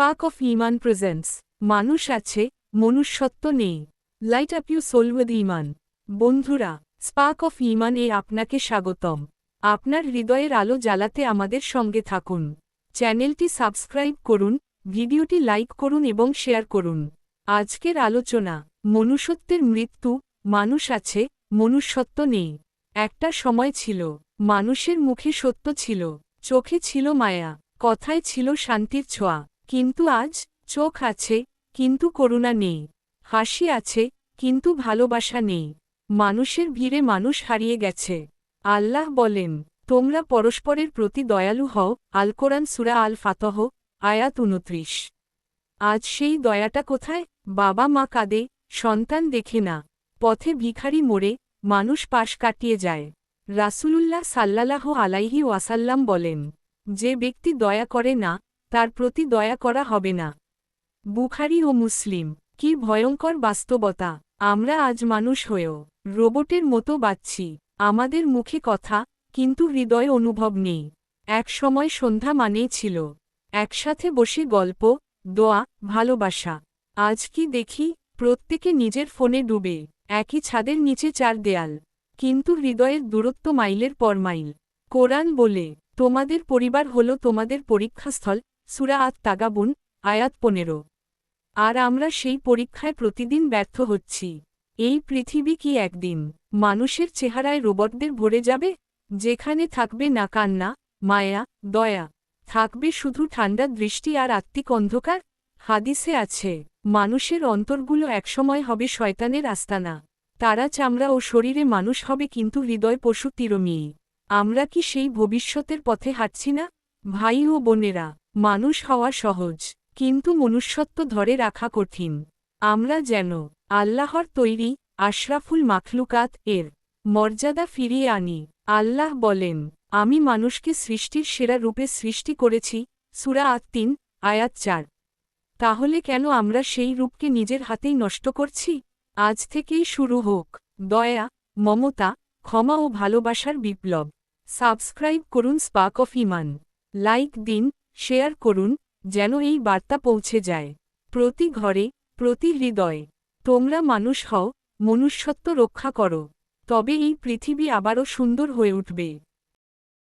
Spark of Iman presence মানুষ আছে, মনুষ্যত্ব নেই। Light up you soul with ইমান। বন্ধুরা, স্পার্ক অফ ইমান এ আপনাকে স্বাগতম। আপনার হৃদয়ের আলো জ্বালাতে আমাদের সঙ্গে থাকুন। চ্যানেলটি সাবস্ক্রাইব করুন, ভিডিওটি লাইক করুন এবং শেয়ার করুন। আজকের আলোচনা, মনুষ্যত্বের মৃত্যু, মানুষ আছে, মনুষ্যত্ব নেই। একটা সময় ছিল, মানুষের মুখে সত্য ছিল, চোখে ছিল মায়া, কথায় ছিল শান্তির ছোঁয়া। কিন্তু আজ চোখ আছে, কিন্তু করুণা নেই। হাসি আছে, কিন্তু ভালোবাসা নেই। মানুষের ভিড়ে মানুষ হারিয়ে গেছে। আল্লাহ বলেন, তোমরা পরস্পরের প্রতি দয়ালু হও। আল কোরআন সুরা আল ফাতহ, আয়াত উনত্রিশ আজ সেই দয়াটা কোথায়? বাবা মা কাঁদে, সন্তান দেখে না। পথে ভিখারি মোড়ে মানুষ পাশ কাটিয়ে যায়। রাসূলুল্লাহ সাল্লাল্লাহ আলাইহি ওয়াসাল্লাম বলেন, যে ব্যক্তি দয়া করে না তার প্রতি দয়া করা হবে না। বুখারি ও মুসলিম, কি ভয়ঙ্কর বাস্তবতা। আমরা আজ মানুষ হয়েও রোবটের মতো বাচ্ছি। আমাদের মুখে কথা, কিন্তু হৃদয় অনুভব নেই। এক সময় সন্ধ্যা মানেই ছিল। একসাথে বসে গল্প, দোয়া, ভালোবাসা। আজ কি দেখি, প্রত্যেকে নিজের ফোনে ডুবে, একই ছাদের নিচে চার দেয়াল। কিন্তু হৃদয়ের দূরত্ব মাইলের পর মাইল। কোরআন বলে, তোমাদের পরিবার হল তোমাদের পরীক্ষাস্থল সুরা আত তাগাবুন আয়াত পনেরো। আর আমরা সেই পরীক্ষায় প্রতিদিন ব্যর্থ হচ্ছি। এই পৃথিবী কি একদিন মানুষের চেহারায় রোবটদের ভরে যাবে? যেখানে থাকবে না কান্না, মায়া, দয়া। থাকবে শুধু ঠান্ডা দৃষ্টি আর আত্মিক অন্ধকার। হাদিসে আছে, মানুষের অন্তরগুলো একসময় হবে শয়তানের আস্তানা। তারা চামড়া ও শরীরে মানুষ হবে কিন্তু হৃদয় পশু তিরমিয়ে আমরা কি সেই ভবিষ্যতের পথে হাঁটছি না? ভাই ও বোনেরা মানুষ হওয়া সহজ, কিন্তু মনুষ্যত্ব ধরে রাখা কঠিন। আমরা যেন আল্লাহর তৈরি আশরাফুল মাখলুকাত এর মর্যাদা ফিরিয়ে আনি। আল্লাহ বলেন, আমি মানুষকে সৃষ্টির সেরা রূপে সৃষ্টি করেছি। সুরা আত তিন, আয়াত চার। তাহলে কেন আমরা সেই রূপকে নিজের হাতেই নষ্ট করছি? আজ থেকেই শুরু হোক। দয়া, মমতা, ক্ষমা ও ভালোবাসার বিপ্লব। সাবস্ক্রাইব করুন স্পাক অফ ইমান। লাইক দিন শেয়ার করুন, যেন এই বার্তা পৌঁছে যায়। প্রতি ঘরে, প্রতি হৃদয়ে, তোমরা মানুষ হও, মনুষ্যত্ব রক্ষা করো। তবে এই পৃথিবী আবারও সুন্দর হয়ে উঠবে।